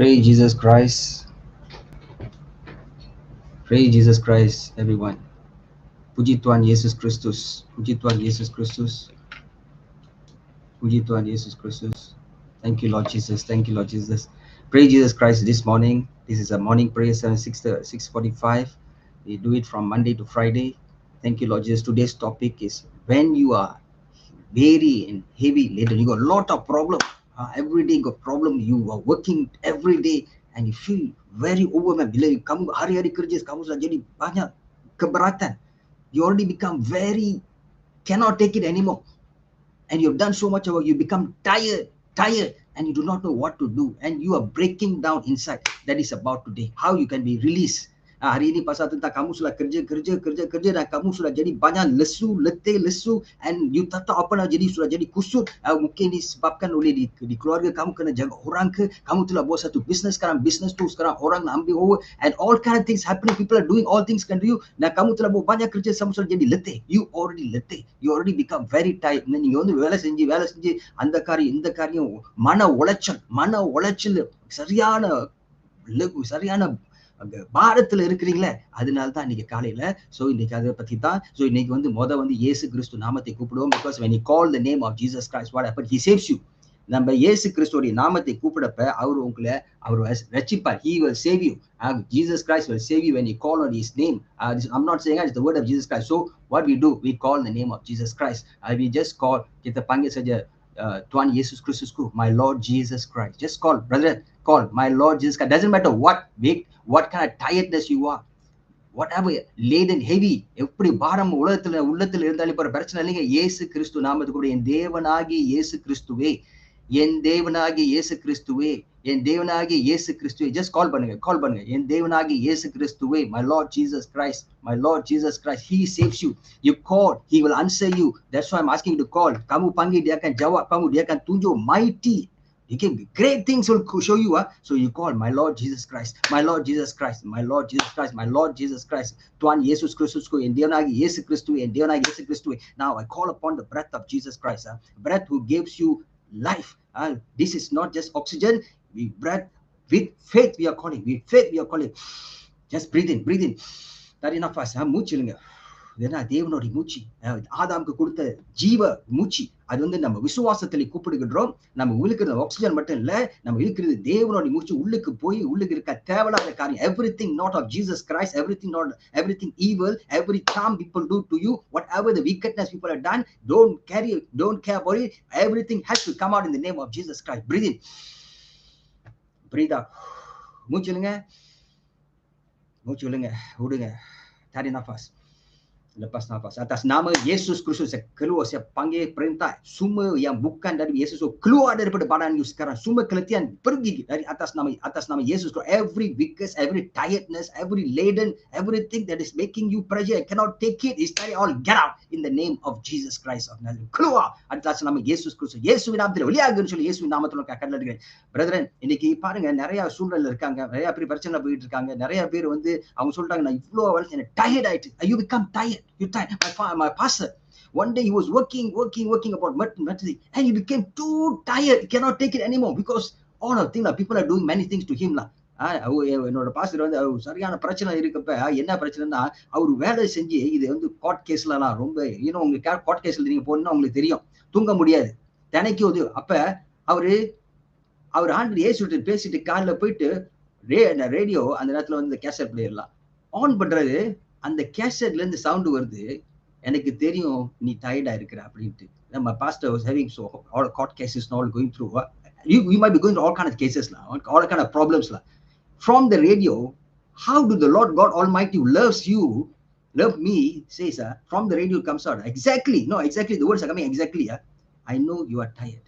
Praise Jesus Christ. Praise Jesus Christ, everyone. Puji Tuhan Yesus Kristus. Puji Tuhan Yesus Kristus. Puji Tuhan Yesus Kristus. Thank you, Lord Jesus. Thank you, Lord Jesus. Praise Jesus Christ this morning. This is a morning prayer, 7, 6, uh, 645. We do it from Monday to Friday. Thank you, Lord Jesus. Today's topic is when you are very and heavy laden, you got a lot of problem. Uh, every day got problem. You are working every day and you feel very overwhelmed. Bila kamu hari-hari kerja, kamu sudah jadi banyak keberatan. You already become very cannot take it anymore. And you've done so much work, you become tired, tired, and you do not know what to do. And you are breaking down inside. That is about today. How you can be released. Ah, hari ini pasal tentang kamu sudah kerja, kerja, kerja, kerja dan kamu sudah jadi banyak lesu, letih, lesu and you tak tahu apa nak jadi, sudah jadi kusut. Uh, mungkin disebabkan oleh di, di keluarga kamu kena jaga orang ke, kamu telah buat satu business sekarang, business tu sekarang orang nak ambil over and all kind of things happening. People are doing all things can do you. Dan kamu telah buat banyak kerja, kamu sudah jadi letih. You already letih. You already become very tired. And then நீங்க வந்து வேலை செஞ்சு வேலை செஞ்சு அந்த காரியம் இந்த காரியம் மன உளைச்சல் மன உளைச்சல் சரியான லகு- சரியான அந்த பாரத்துல இருக்கிறீங்களே அதனால தான் இன்னைக்கு காலையில ஸோ இன்னைக்கு அதை பத்தி தான் ஸோ இன்னைக்கு வந்து மொத வந்து ஏசு கிறிஸ்து நாமத்தை கூப்பிடுவோம் because when you call the name of Jesus Christ whatever he saves you நம்ம ஏசு கிறிஸ்துடைய நாமத்தை கூப்பிடப்ப அவர் உங்களை அவர் ரச்சிப்பார் he will save you Jesus Christ will save you when you call on his name I'm not saying it's the word of Jesus Christ so what we do we call the name of Jesus Christ I we just call கித்த பங்கு செஞ்ச Tuan panggil saja ku, my Lord Jesus Christ just call brother call my Lord Jesus Christ doesn't matter what weight, what kind of tiredness you are whatever laden heavy எப்படி பாரம் உலகத்துல உள்ளத்துல இருந்தாலும் இப்போ பிரச்சனை இல்லைங்க இயேசு கிறிஸ்து நாமத்துக்கு என் தேவனாகி இயேசு கிறிஸ்துவே என் தேவனாகி இயேசு கிறிஸ்துவே என் தேவனாகிய இயேசு கிறிஸ்துவே ஜஸ்ட் கால் பண்ணுங்க கால் பண்ணுங்க என் தேவனாகிய இயேசு கிறிஸ்துவே my lord jesus christ my lord jesus christ he saves you you call he will answer you that's why i'm asking you to call kamu panggil dia akan jawab kamu dia akan tunjuk mighty He can great things will co- show you. Huh? So you call my Lord Jesus Christ, my Lord Jesus Christ, my Lord Jesus Christ, my Lord Jesus Christ. Tuan Yesus Kristus ko en Devanagi Yesu Kristu en Devanagi Yesu Kristu. Now I call upon the breath of Jesus Christ, huh? breath who gives you life. huh? This is not just oxygen. We breath with faith we are calling. With faith we are calling. Just breathe in, breathe in. Tarik nafas, ah, மூச்சு இல்லைங்க. ஏன்னா தேவனுடைய மூச்சு ஆதாமுக்கு கொடுத்த ஜீவ மூச்சு அது வந்து நம்ம விசுவாசத்துல கூப்பிடுகின்றோம். நம்ம இழுக்கிறது ஆக்சிஜன் மட்டும் இல்ல நம்ம இழுக்கிறது தேவனுடைய மூச்சு உள்ளுக்கு போய் உள்ளுக்கு இருக்க தேவையில்லாத காரியம். Everything not of Jesus Christ everything not everything evil every damn people do to you whatever the wickedness people are done don't carry don't care for it everything has to come out in the name of Jesus Christ breathe Preetha மூச்சு இழுங்க மூச்சு விழுங்க விடுங்க. தேடி நஃபாஸ் lepas nafas atas nama Yesus Kristus saya keluar saya panggil perintah semua yang bukan dari Yesus so keluar daripada badan you sekarang semua keletihan pergi dari atas nama atas nama Yesus Kristus every weakness every tiredness every laden everything that is making you pressure and cannot take it is carry all get out in the name of Jesus Christ of Nazareth keluar atas nama Yesus Kristus இயேசுவின் நாமத்தில் வெளியாகுன்னு சொல்லி இயேசுவின் நாமத்தில் கடல இருக்கிறேன் brethren இன்னைக்கு பாருங்க நிறைய சூழ்நிலை இருக்காங்க நிறைய பேர் பிரச்சனை போயிட்டு இருக்காங்க நிறைய பேர் வந்து அவங்க சொல்றாங்க நான் இவ்வளவு வேலை எனக்கு டயர்ட் ஆயிட்டு ஐ யூ பிகம் டயர்ட் யூ My, fa- my pastor, one day he was working working working about mat- and he became too tired. He cannot take it anymore because all of things people are doing many things to him lah. என்னோட pastor வந்து அவர் சரியான பிரச்சனை இருக்கப்ப. என்ன பிரச்சனைனா அவர் வேலை செஞ்சு இது வந்து கோர்ட் கேஸ்லலாம் ரொம்ப ஏன்னா உங்களுக்கு கோர்ட் கேஸ்ல நீங்க போனீங்கன்னா உங்களுக்கு தெரியும். தூங்க முடியாது. தினைக்கு உதவி அப்ப அவரு அவர் ஆண்டு ஏசுட்டு பேசிட்டு காலில் போயிட்டு ரே ரேடியோ அந்த நேரத்துல வந்து கேசட் பிளேயர்லாம் ஆன் பண்றது அந்த கேசட்ல இருந்து சவுண்ட் வருது எனக்கு தெரியும் நீ டயர்டா இருக்கிற அப்படின்ட்டு நம்ம pastor was having so all card cases all going through you you might be going all kind of கேசஸ்லாம் all kind of ப்ராப்ளம்ஸ்லாம் from the radio how to the Lord God all mighty loves you love me says uh, from the radio comes out exactly no exactly the words are coming exactly uh, i know you are tired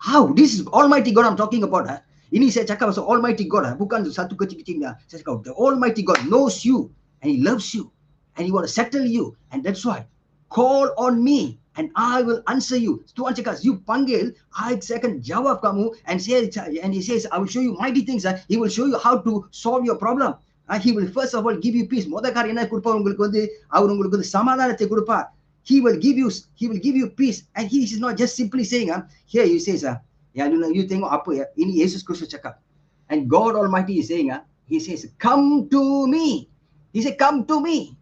how this is almighty god i'm talking about uh. ini saya cakap pasal almighty god uh, bukan satu kecil-kecil uh. saya cakap the almighty god knows you and he loves you and he want to settle you and that's why call on me and I will answer you. Tuhan cakap, you panggil, I saya akan jawab kamu and say and he says, I will show you mighty things. Uh, he will show you how to solve your problem. Uh, he will first of all give you peace. முத காரியம் என்ன கொடுப்பார் உங்களுக்கு வந்து அவர் உங்களுக்கு வந்து சமாதானத்தை கொடுப்பார். He will give you he will give you peace and he is not just simply saying uh, here he says uh, ya you know you tengok apa ya ini Yesus Kristus cakap And God Almighty is saying, uh, He says, Come to me. He said, Come to me.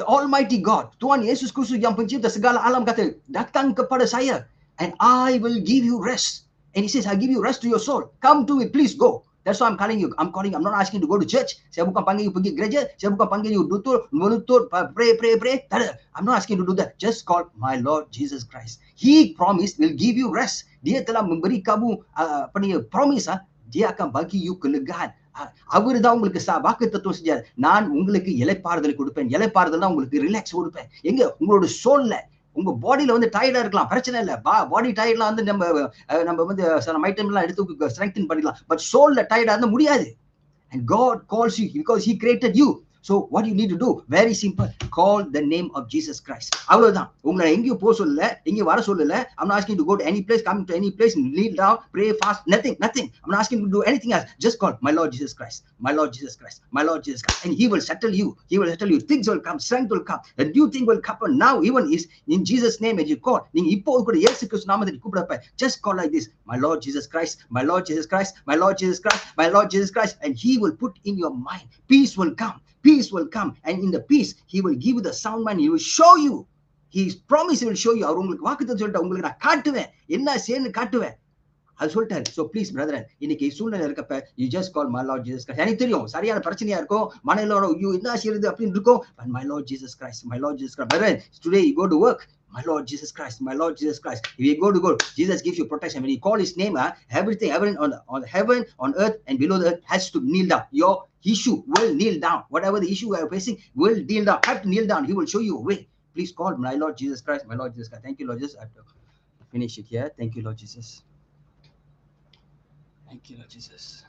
The Almighty God, Tuhan Yesus Kristus yang pencipta segala alam kata, datang kepada saya and I will give you rest. And he says, I give you rest to your soul. Come to me, please go. That's why I'm calling you. I'm calling. I'm not asking you to go to church. Saya bukan panggil you pergi gereja. Saya bukan panggil you dutul, menutur, pray, pray, pray. Tak ada. I'm not asking you to do that. Just call my Lord Jesus Christ. He promised will give you rest. Dia telah memberi kamu uh, apa ni promise ah. Dia akan bagi you kelegaan. அவர் தான் உங்களுக்கு வாக்கு தத்துவம் செஞ்சார். நான் உங்களுக்கு இலைப்பாறுதல் கொடுப்பேன். இலைப்பாறுதல் தான் உங்களுக்கு ரிலாக்ஸ் கொடுப்பேன். எங்க? உங்களோட சோல்ல உங்க பாடியில வந்து டயர்டா இருக்கலாம். பிரச்சனை இல்ல. பாடி டயர்ட்லாம் வந்து நம்ம நம்ம வந்து சில ஐட்டம் எல்லாம் எடுத்து ஸ்ட்ரெங்தன் பண்ணிடலாம் பட் சோல்ல டயர்டா இருந்தால் முடியாது. And God calls you because he created you So what you need to do, very simple, call the name of Jesus Christ. அவ்வளவுதான் உங்களை எங்கேயும் போக சொல்லல எங்கேயும் வர சொல்லல I'm not asking you to go to any place, come to any place, kneel down, pray, fast, nothing, nothing. I'm not asking you to do anything else. Just call my Lord Jesus Christ, my Lord Jesus Christ, my Lord Jesus Christ, and He will settle you. He will settle you. Things will come, strength will come. A new thing will happen now. Even is in Jesus' name as you call. நீங்க இப்போ கூட இயேசு கிறிஸ்து நாமத்தில் கூப்பிடப்ப just call like this, my Lord Jesus Christ, my Lord Jesus Christ, my Lord Jesus Christ, my Lord Jesus Christ, and He will put in your mind peace will come. Peace will come, and in the peace, He will give you the sound mind. He will show you. His promise he will show you. அவர் உங்களுக்கு வாக்குத்தத்தம் சொல்லிட்டு உங்களுக்கு நான் காட்டுவேன். என்ன செய்யணும்னு காட்டுவேன். அது சொல்லிட்டாரு. ஸோ ப்ளீஸ் பிரதரன் இன்னைக்கு சூழ்நிலை இருக்கப்ப you just call my Lord Jesus Christ எனக்கு தெரியும் சரியான பிரச்சனையா இருக்கும். மனையிலோட ஐயோ என்ன செய்யுது அப்படின்னு இருக்கும். But my Lord Jesus Christ my Lord Jesus Christ brethren today you go to work my Lord Jesus Christ, my Lord Jesus Christ. If you go to God, Jesus gives you protection. When you call His name, uh, everything, everything on on heaven, on earth, and below the earth has to kneel down. Your issue will kneel down. Whatever the issue you are facing will kneel down. Have to kneel down. He will show you a way. Please call my Lord Jesus Christ, my Lord Jesus Christ. Thank you, Lord Jesus. I have to finish it here. Thank you, Lord Jesus. Thank you, Lord Jesus.